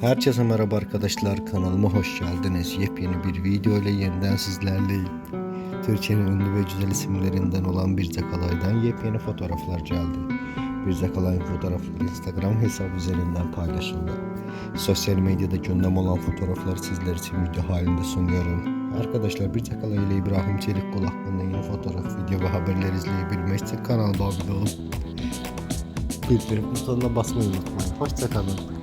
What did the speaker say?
Herkese merhaba arkadaşlar kanalıma hoş geldiniz. Yepyeni bir video ile yeniden sizlerleyim. Türkiye'nin ünlü ve güzel isimlerinden olan bir Zakalay'dan yepyeni fotoğraflar geldi. Bir Zakalay'ın fotoğrafları Instagram hesabı üzerinden paylaşıldı. Sosyal medyada gündem olan fotoğrafları sizler için video halinde sunuyorum. Arkadaşlar bir Zakalay ile İbrahim Çelikkol hakkında yeni fotoğraf, video ve haberler izleyebilmek için kanalıma abone olun. Bildirim butonuna basmayı unutmayın. Hoşçakalın.